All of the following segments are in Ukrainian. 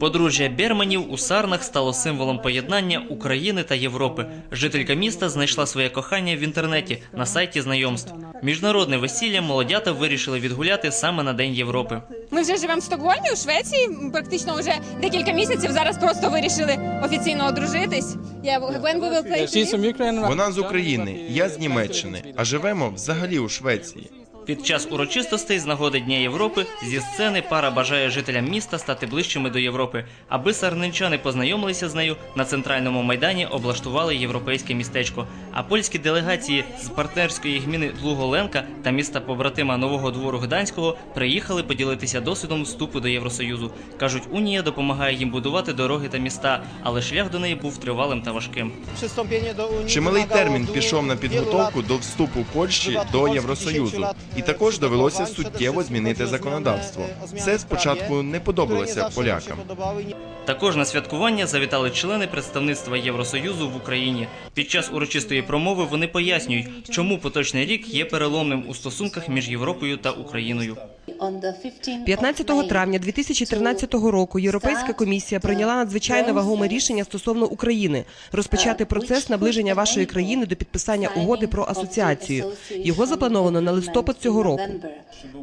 Подружжя Берманів у Сарнах стало символом поєднання України та Європи. Жителька міста знайшла своє кохання в інтернеті на сайті знайомств. Міжнародне весілля молодята вирішили відгуляти саме на День Європи. Ми вже живемо в Стокгольмі у Швеції. Практично вже декілька місяців. Зараз просто вирішили офіційно одружитись. Ukraine. Вона з України, я з Німеччини, а живемо взагалі у Швеції. Під час урочистостей з нагоди Дня Європи зі сцени пара бажає жителям міста стати ближчими до Європи. Аби сарненчани познайомилися з нею, на центральному майдані облаштували європейське містечко. А польські делегації з партнерської гміни Длуголенка та міста побратима Нового Двору Гданського приїхали поділитися досвідом вступу до Євросоюзу. кажуть, Унія допомагає їм будувати дороги та міста, але шлях до неї був тривалим та важким. Чималий термін пішов на підготовку до вступу Польщі до Євросоюзу, і також довелося суттєво змінити законодавство. Це спочатку не подобалося полякам. Також на святкування завітали члени представництва Євросоюзу в Україні. Під час урочистої промови вони пояснюють, чому поточний рік є переломним у стосунках між Європою та Україною. 15 травня 2013 року Європейська комісія прийняла надзвичайно вагоме рішення стосовно України розпочати процес наближення вашої країни до підписання угоди про асоціацію. Його заплановано на листопад цього року.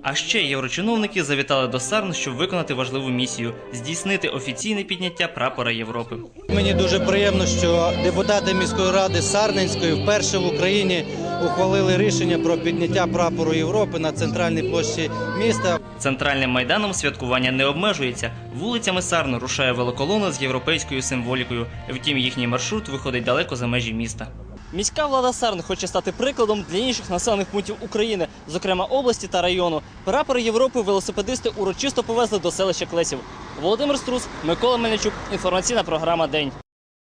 А ще єврочиновники завітали до Сарн, щоб виконати важливу місію здійснити офіційне підняття прапора Європи. Мені дуже приємно, що депутати міської ради Сарненської вперше в Україні ухвалили рішення про підняття прапору Європи на центральній площі міста. Центральним майданом святкування не обмежується. Вулицями Сарну рушає велоколона з європейською символікою. Втім, їхній маршрут виходить далеко за межі міста. Міська влада Сарн хоче стати прикладом для інших населених пунктів України, зокрема області та району. Прапор Європи велосипедисти урочисто повезли до селища Клесів. Володимир Струс, Микола Мельничук. Інформаційна програма День.